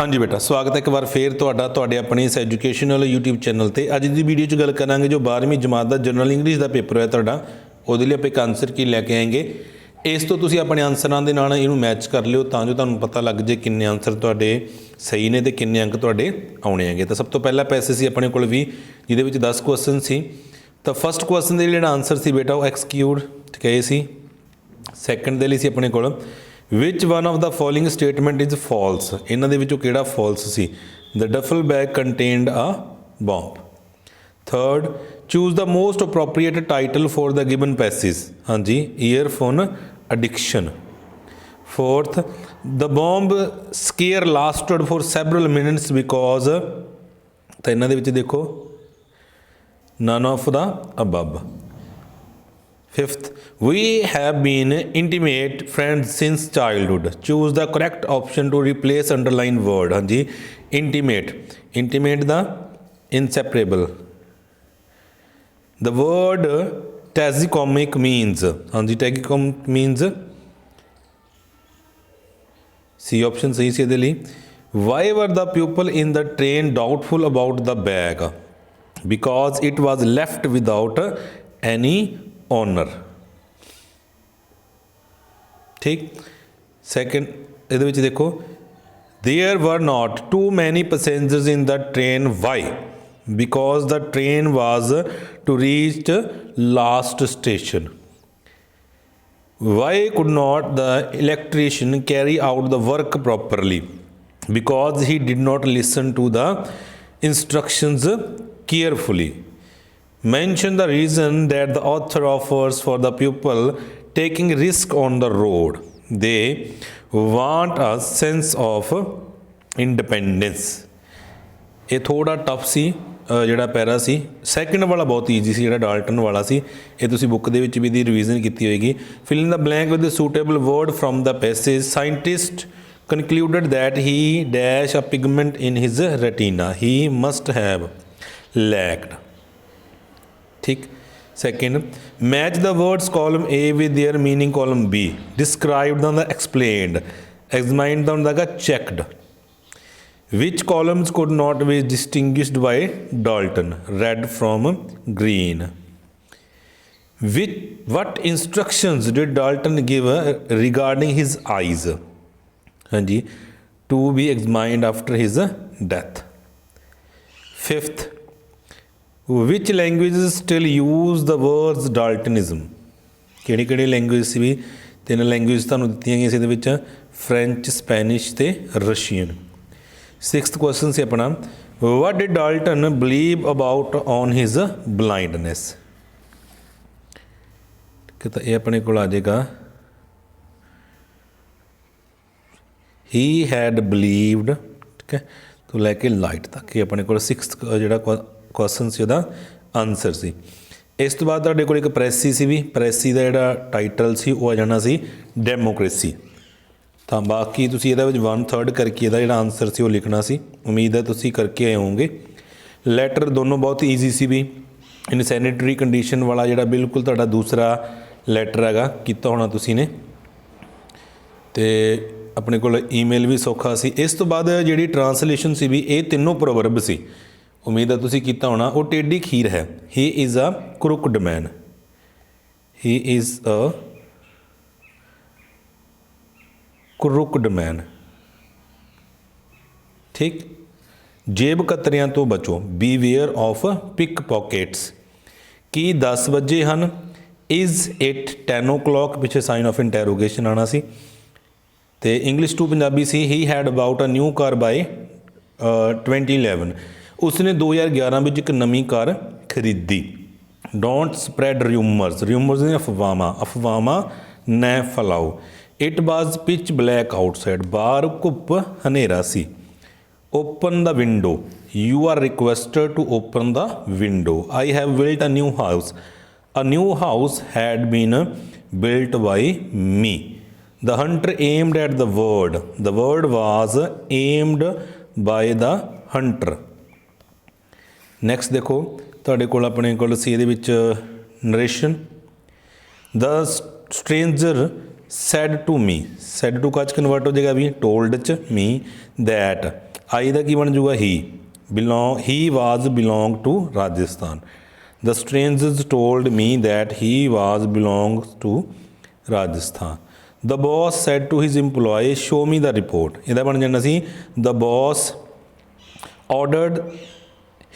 ਹਾਂਜੀ ਬੇਟਾ, ਸਵਾਗਤ ਹੈ ਇੱਕ ਵਾਰ ਫੇਰ ਤੁਹਾਡਾ, ਤੁਹਾਡੇ ਆਪਣੇ ਇਸ ਐਜੂਕੇਸ਼ਨਲ YouTube ਚੈਨਲ ਤੇ। ਅੱਜ ਦੀ ਵੀਡੀਓ 'ਚ ਗੱਲ ਕਰਾਂਗੇ ਜੋ 12ਵੀਂ ਜਮਾਤ ਦਾ ਜਨਰਲ ਇੰਗਲਿਸ਼ ਦਾ ਪੇਪਰ ਹੈ ਤੁਹਾਡਾ। ਉਹਦੇ ਲਈ ਆਪਾਂ ਇੱਕ ਆਨਸਰ ਕੀ ਲੈ ਕੇ ਆਏਗੇ। ਇਸ ਤੋਂ ਤੁਸੀਂ ਆਪਣੇ ਆਨਸਰਾਂ ਦੇ ਨਾਲ ਇਹਨੂੰ ਮੈਚ ਕਰ ਲਿਓ, ਤਾਂ ਜੋ ਤੁਹਾਨੂੰ ਪਤਾ ਲੱਗ ਜੇ ਕਿੰਨੇ ਆਨਸਰ ਤੁਹਾਡੇ ਸਹੀ ਨੇ ਤੇ ਕਿੰਨੇ ਅੰਕ ਤੁਹਾਡੇ ਆਉਣੇ ਹੈਗੇ। ਤਾਂ ਸਭ ਤੋਂ ਪਹਿਲਾ ਪੈਸੇ ਸੀ ਆਪਣੇ ਕੋਲ ਵੀ ਜਿਹਦੇ ਵਿੱਚ 10 ਕੁਐਸਚਨ ਸੀ। ਤਾਂ ਫਸਟ ਕੁਐਸਚਨ ਦੇ ਲਈ ਜਿਹੜਾ ਆਨਸਰ ਸੀ ਬੇਟਾ, ਉਹ ਐਕਸਕਿਊਡ ਠੀਕ ਹੈ ਇਹ ਸੀ। ਸੈਕੰਡ ਦੇ ਲਈ ਸੀ ਆਪਣੇ ਕੋਲ ਵਿਚ one of the following statement is false ਇਹਨਾਂ ਦੇ ਵਿੱਚੋਂ ਕਿਹੜਾ false C? The duffel bag contained a bomb third choose the most appropriate title for the given passage ਹਾਂਜੀ earphone addiction fourth the bomb scare lasted for several minutes because ਤਾਂ ਇਹਨਾਂ ਦੇ ਵਿੱਚ ਦੇਖੋ ਨਨ of the above. Fifth, we have been intimate friends since childhood. Choose the correct option to replace underlined word. Hanji, intimate. Intimate the inseparable. The word tachycomic means. Hanji, tachycomic means. See option सही सी ये why were the people in the train doubtful about the bag because it was left without any owner. ਠੀਕ second ਇਹਦੇ ਵਿੱਚ ਦੇਖੋ there were not too many passengers in the train why because the train was to reach last station why could not the electrician carry out the work properly because he did not listen to the instructions carefully mention the reason that the author offers for the pupil taking risk on the road they want a sense of independence ਇਹ ਥੋੜਾ tough ਸੀ ਅ, ਜਿਹੜਾ ਪੈਰਾ ਸੀ second ਵਾਲਾ ਬਹੁਤ easy ਸੀ ਜਿਹੜਾ Dalton ਵਾਲਾ ਸੀ ਇਹ ਤੁਸੀਂ book ਦੇ ਵਿੱਚ ਵੀ ਦੀ ਰਿਵੀਜ਼ਨ ਕੀਤੀ ਹੋਏਗੀ fill in the blank with suitable word from the passage scientist concluded that he dash a pigment in his retina he must have lacked Second, match the words column A with their meaning column B. Described on the explained. Examined on the checked. Which columns could not be distinguished by Dalton? Red from green. With what instructions did Dalton give uh, regarding his eyes? Hanji, to be examined after his uh, death. Fifth, which languages still use the words daltonism ਕਿਹੜੇ ਕਿਹੜੇ language ਸੀ ਵੀ ਤਿੰਨ language ਤੁਹਾਨੂੰ ਦਿੱਤੀਆਂ ਗਈਆਂ ਸੀ ਇਹਦੇ ਵਿੱਚ French Spanish ਤੇ ਰਸ਼ੀਅਨ 6th ਕੁਐਸਚਨ ਸੀ ਆਪਣਾ what did dalton believe about on his blindness ਕਿ ਤਾਂ ਇਹ ਆਪਣੇ ਕੋਲ ਆ ਜਾਏਗਾ ਹੀ ਹੈਡ ਬਲੀਵਡ ਠੀਕ ਹੈ ਤੋਂ ਲੈ ਕੇ ਲਾਈਟ ਤੱਕ ਇਹ ਆਪਣੇ ਕੋਲ 6th ਜਿਹੜਾ ਕੁਐਸਚਨ ਸੀ ਉਹਦਾ ਆਨਸਰ ਸੀ। ਇਸ ਤੋਂ ਬਾਅਦ ਤੁਹਾਡੇ ਕੋਲ ਇੱਕ ਪ੍ਰੈਸੀ ਸੀ ਵੀ, ਪ੍ਰੈਸੀ ਦਾ ਜਿਹੜਾ ਟਾਈਟਲ ਸੀ ਉਹ ਆ ਜਾਣਾ ਸੀ ਡੈਮੋਕ੍ਰੇਸੀ ਤਾਂ ਬਾਕੀ ਤੁਸੀਂ ਇਹਦੇ ਵਿੱਚ 1/3 ਕਰਕੇ ਇਹਦਾ ਜਿਹੜਾ ਆਨਸਰ ਸੀ ਉਹ ਲਿਖਣਾ ਸੀ। ਉਮੀਦ ਹੈ ਤੁਸੀਂ ਕਰਕੇ ਆਏ ਹੋਵੋਗੇ। ਲੈਟਰ ਦੋਨੋਂ ਬਹੁਤ ਈਜ਼ੀ ਸੀ ਵੀ ਇਨਸੈਨਿਟਰੀ ਕੰਡੀਸ਼ਨ ਵਾਲਾ ਜਿਹੜਾ ਬਿਲਕੁਲ ਤੁਹਾਡਾ ਦੂਸਰਾ ਲੈਟਰ ਹੈਗਾ, ਕੀਤਾ ਹੋਣਾ ਤੁਸੀਂ ਨੇ। ਤੇ ਆਪਣੇ ਕੋਲ ਈਮੇਲ ਵੀ ਸੌਖਾ ਸੀ। ਇਸ ਤੋਂ ਬਾਅਦ ਜਿਹੜੀ ਟਰਾਂਸਲੇਸ਼ਨ ਸੀ ਵੀ, ਇਹ ਤਿੰਨੋਂ ਪ੍ਰੋਵਰਬ ਸੀ। ਉਮੀਦ ਹੈ ਤੁਸੀਂ ਕੀਤਾ ਹੋਣਾ, ਉਹ ਟੇਡੀ ਖੀਰ ਹੈ। ਹੀ is a ਕਰੁਕਡ man he is a ਕਰੁਕਡ ਮੈਨ ਠੀਕ? ਜੇਬ ਕਤਰਿਆਂ ਤੋਂ ਬਚੋ। ਬੀਵੇਅਰ ਆਫ ਪਿਕ ਪਾਕੇਟਸ ਕੀ 10 ਵਜੇ ਹਨ? Is it 10 o'clock? ਪਿੱਛੇ ਸਾਈਨ ਆਫ ਇੰਟਰੋਗੇਸ਼ਨ ਆਣਾ ਸੀ। ਤੇ English to Punjabi C. He had about a new car by 2011 ਉਸਨੇ 2011 ਵਿੱਚ ਇੱਕ ਨਵੀਂ ਕਾਰ ਖਰੀਦੀ। ਡੋਂਟ ਸਪਰੈਡ ਰਿਊਮਰਸ ਰਿਊਮਰਸ ਨੇ ਅਫਵਾਹਾਂ। ਅਫਵਾਹਾਂ ਨਾ ਫੈਲਾਓ। It was pitch black outside ਬਾਹਰ ਘੁੱਪ ਹਨੇਰਾ ਸੀ। Open the window you are requested to open the window I have built a new house a new house had been built by me The hunter aimed at the word. The word was aimed by the hunter. Next ਦੇਖੋ, ਤੁਹਾਡੇ ਕੋਲ ਆਪਣੇ ਕੋਲ ਸੀ ਇਹਦੇ ਵਿੱਚ narration the stranger said to me said to ਕਾਚ convert ਹੋ ਜਾਏਗਾ ਵੀ? ਟੋਲਡ ਚ ਮੀ that ਆਈ ਦਾ ਕੀ ਬਣ ਜਾਊਗਾ? He belong he was belong to Rajasthan the strangers told me that he was belongs to Rajasthan the boss said to his EMPLOYE show me the report ਇਹਦਾ ਬਣ ਜਾਣਾ ਸੀ the boss ordered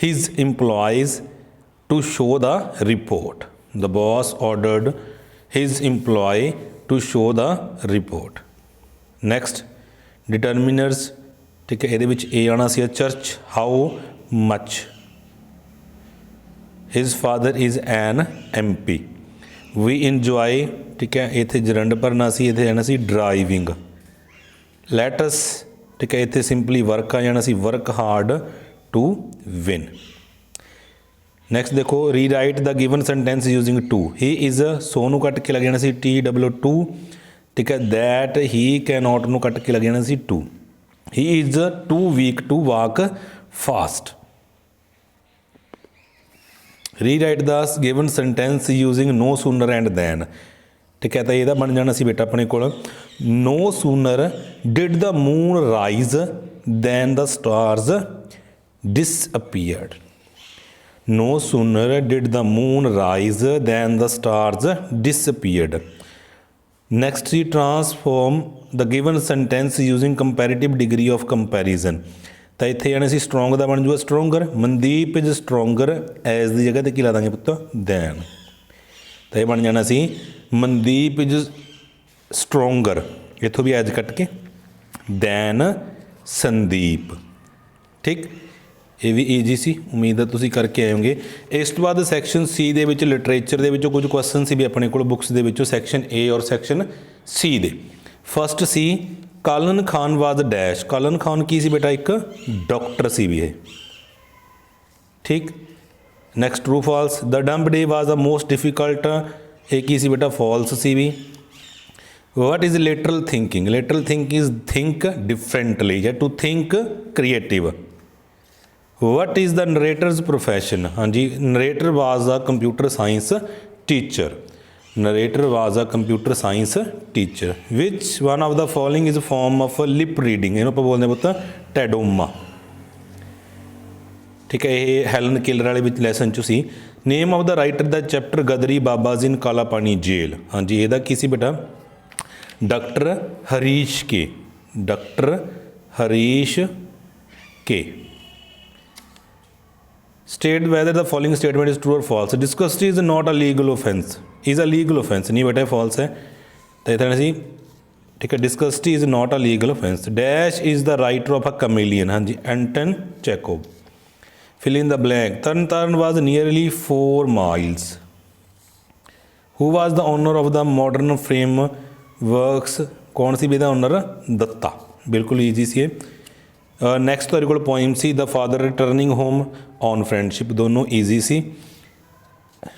his employees to show the report. The boss ordered his employee to show the report. Next, determiners ਠੀਕ ਹੈ ਇਹਦੇ ਵਿੱਚ ਇਹ ਆਣਾ ਸੀ church how much his father is an MP we enjoy ਠੀਕ ਹੈ ਇੱਥੇ ਜਰੰਡ ਭਰਨਾ ਸੀ ਇੱਥੇ ਆਣਾ ਸੀ ਡਰਾਈਵਿੰਗ ਲੈਟ ਅਸ ਠੀਕ ਹੈ ਇੱਥੇ ਸਿੰਪਲੀ ਵਰਕ ਆ ਜਾਣਾ ਸੀ work hard to win next ਦੇਖੋ rewrite the given sentence using too he is so ਨੂੰ ਕੱਟ ਕੇ ਲੱਗ ਜਾਣਾ ਸੀ ਟੀ ਡਬਲਯੂ ਟੂ ਠੀਕ ਹੈ ਦੈਟ ਹੀ ਕੈਨੋਟ ਨੂੰ ਕੱਟ ਕੇ ਲੱਗ ਜਾਣਾ ਸੀ too he is too weak to walk fast rewrite the given sentence using no sooner and than ਠੀਕ ਹੈ, ਤਾਂ ਇਹਦਾ ਬਣ ਜਾਣਾ ਸੀ ਬੇਟਾ ਆਪਣੇ ਕੋਲ। No sooner did the moon rise than the stars disappeared no sooner did the moon rise than the stars disappeared next we transform the given sentence using comparative degree of comparison ਤਾਂ ਇੱਥੇ ਜਾਣੇ ਸੀ strong ਦਾ ਬਣ ਜੂਗਾ stronger Mandeep is stronger as ਦੀ ਜਗ੍ਹਾ ਤੇ ਕੀ ਲਾ ਦਾਂਗੇ ਪੁੱਤ ਦੈਨ ਤਾਂ ਇਹ ਬਣ ਜਾਣਾ ਸੀ ਮਨਦੀਪ ਇਜ਼ ਸਟਰੋਂਗਰ ਇੱਥੋਂ ਵੀ ਐਜ ਕੱਟ ਕੇ ਦੈਨ ਸੰਦੀਪ ਠੀਕ ਇਹ ਵੀ ਈਜੀ ਸੀ, ਉਮੀਦ ਹੈ ਤੁਸੀਂ ਕਰਕੇ ਆਏ ਇਸ ਤੋਂ ਬਾਅਦ ਸੈਕਸ਼ਨ ਸੀ ਦੇ ਵਿੱਚ ਲਿਟਰੇਚਰ ਦੇ ਵਿੱਚੋਂ ਕੁਝ ਕੁਐਸਚਨ ਸੀ ਵੀ ਆਪਣੇ ਕੋਲ ਬੁੱਕਸ ਦੇ ਵਿੱਚੋਂ ਸੈਕਸ਼ਨ ਏ ਔਰ ਸੈਕਸ਼ਨ ਸੀ ਦੇ। ਫਸਟ ਸੀ, ਕਾਲਨ ਖਾਨ ਵਾਜ਼ ਡੈਸ਼ ਕਾਲਨ ਖਾਨ ਕੀ ਸੀ ਬੇਟਾ? ਇੱਕ ਡਾਕਟਰ ਸੀ ਵੀ ਇਹ। ਠੀਕ? Next true false the dump day was the most difficult ਇਹ ਕੀ ਸੀ ਬੇਟਾ? ਫਾਲਸ ਸੀ ਵੀ। What is lateral thinking lateral think is think differently ਜਾਂ to think creative what is the narrator's profession ਹਾਂਜੀ narrator was the computer science teacher narrator was a computer science teacher which one of the following is a form of a lip reading ਇਹਨੂੰ ਆਪਾਂ ਬੋਲਦੇ ਪੁੱਤ ਟੈਡੋਮਾ ਠੀਕ ਹੈ ਇਹ Helen killer ਵਾਲੇ ਵਿੱਚ ਲੈਸਨ ਚ ਸੀ name of the writer the chapter Gadri Babas in Kalapani jail ਹਾਂਜੀ ਇਹਦਾ ਕੀ ਸੀ ਬੇਟਾ doctor Harish K doctor Harish K state whether the following statement is true or false disgust is not a legal offense is a legal offense ਨਹੀਂ ਬੇਟਾ false ਹੈ ਤਾਂ ਇਤਨਾ ਸੀ ਠੀਕ ਹੈ disgust is not a legal offense dash is the writer of a chameleon ਹਾਂਜੀ ਐਂਟਨ ਚੈਕੋਬ fill in the blank tarn tarn was nearly 4 miles who was the owner of the modern frame works ਕੌਣ ਸੀ ਵੀ ਇਹਦਾ owner Dutta ਬਿਲਕੁਲ easy ਸੀ ਇਹ next ਤੁਹਾਡੇ ਕੋਲ poem C the father returning home on friendship ਦੋਨੋਂ easy ਸੀ।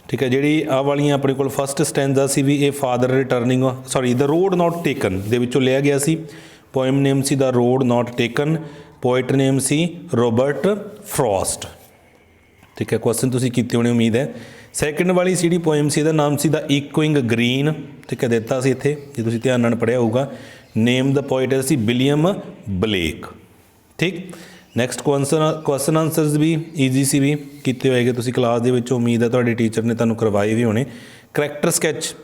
ਠੀਕ ਹੈ, ਜਿਹੜੀ ਆ ਵਾਲੀਆਂ ਆਪਣੇ ਕੋਲ ਫਸਟ ਸਟੈਂਜ਼ਾ ਸੀ ਵੀ ਇਹ father returning sorry the road not taken ਦੇ ਵਿੱਚੋਂ ਲਿਆ ਗਿਆ ਸੀ। Poem name C the road not taken poet name C Robert Frost ਠੀਕ ਹੈ ਕੁਐਸਚਨ ਤੁਸੀਂ ਕੀਤੇ ਹੋਣੇ, ਉਮੀਦ ਹੈ। ਸੈਕੰਡ ਵਾਲੀ ਸੀਡੀ ਪੋਇਮ ਸੀ, ਇਹਦਾ ਨਾਮ ਸੀ ਦਾ ਇਕੁਇੰਗ ਗ੍ਰੀਨ ਠੀਕ ਹੈ, ਦਿੱਤਾ ਸੀ ਇੱਥੇ, ਜੇ ਤੁਸੀਂ ਧਿਆਨ ਨਾਲ ਪੜਿਆ ਹੋਊਗਾ। ਨੇਮ ਦਾ ਪੋਇਟ ਸੀ ਵਿਲੀਅਮ ਬਲੇਕ ਠੀਕ? ਨੈਕਸਟ ਕੁਐਸਚਨ ਕੁਐਸਚਨ ਆਨਸਰਸ ਵੀ ਈਜ਼ੀ ਸੀ ਵੀ ਕੀਤੇ ਹੋਏਗੇ। ਤੁਸੀਂ ਕਲਾਸ ਦੇ ਵਿੱਚ ਉਮੀਦ ਹੈ ਤੁਹਾਡੇ ਟੀਚਰ ਨੇ ਤੁਹਾਨੂੰ ਕਰਵਾਏ ਵੀ ਹੋਣੇ। ਕਰੈਕਟਰ ਸਕੈਚ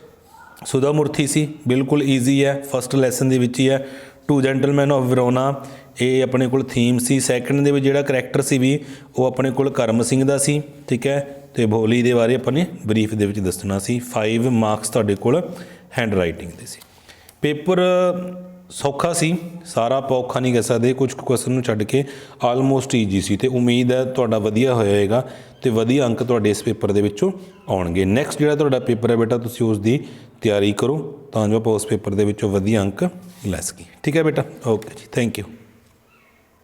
ਸੁਦਾ ਮੂਰਤੀ ਸੀ, ਬਿਲਕੁਲ ਈਜ਼ੀ ਹੈ। ਫਸਟ ਲੈਸਨ ਦੇ ਵਿੱਚ ਹੀ ਹੈ। ਟੂ ਜੈਂਟਲਮੈਨ ਆਫ ਵਰੋਨਾ ਇਹ ਆਪਣੇ ਕੋਲ ਥੀਮ ਸੀ। ਸੈਕੰਡ ਦੇ ਵਿੱਚ ਜਿਹੜਾ ਕਰੈਕਟਰ ਸੀ ਵੀ, ਉਹ ਆਪਣੇ ਕੋਲ ਕਰਮ ਸਿੰਘ ਦਾ ਸੀ, ਠੀਕ ਹੈ? ਤੇ ਭੋਲੀ ਦੇ ਬਾਰੇ ਆਪਾਂ ਨੇ ਬਰੀਫ ਦੇ ਵਿੱਚ ਦੱਸਣਾ ਸੀ। 5 ਮਾਰਕਸ ਤੁਹਾਡੇ ਕੋਲ ਹੈਂਡ ਰਾਈਟਿੰਗ ਦੇ ਸੀ। ਪੇਪਰ ਸੌਖਾ ਸੀ, ਸਾਰਾ ਆਪਾਂ ਔਖਾ ਨਹੀਂ ਕਹਿ ਸਕਦੇ ਕੁਝ ਕੁਐਸਚਨ ਨੂੰ ਛੱਡ ਕੇ ਆਲਮੋਸਟ ਈਜੀ ਸੀ ਤੇ ਉਮੀਦ ਹੈ ਤੁਹਾਡਾ ਵਧੀਆ ਹੋਏਗਾ ਤੇ ਵਧੀਆ ਅੰਕ ਤੁਹਾਡੇ ਇਸ ਪੇਪਰ ਦੇ ਵਿੱਚੋਂ ਆਉਣਗੇ। ਨੈਕਸਟ ਜਿਹੜਾ ਤੁਹਾਡਾ ਪੇਪਰ ਹੈ ਬੇਟਾ, ਤੁਸੀਂ ਉਸ ਦੀ ਤਿਆਰੀ ਕਰੋ ਤਾਂ ਜੋ ਆਪਾਂ ਉਸ ਪੇਪਰ ਦੇ ਵਿੱਚੋਂ ਵਧੀਆ ਅੰਕ ਲੈ ਸਕੀਏ। ਠੀਕ ਹੈ ਬੇਟਾ? ਓਕੇ ਜੀ ਥੈਂਕ ਯੂ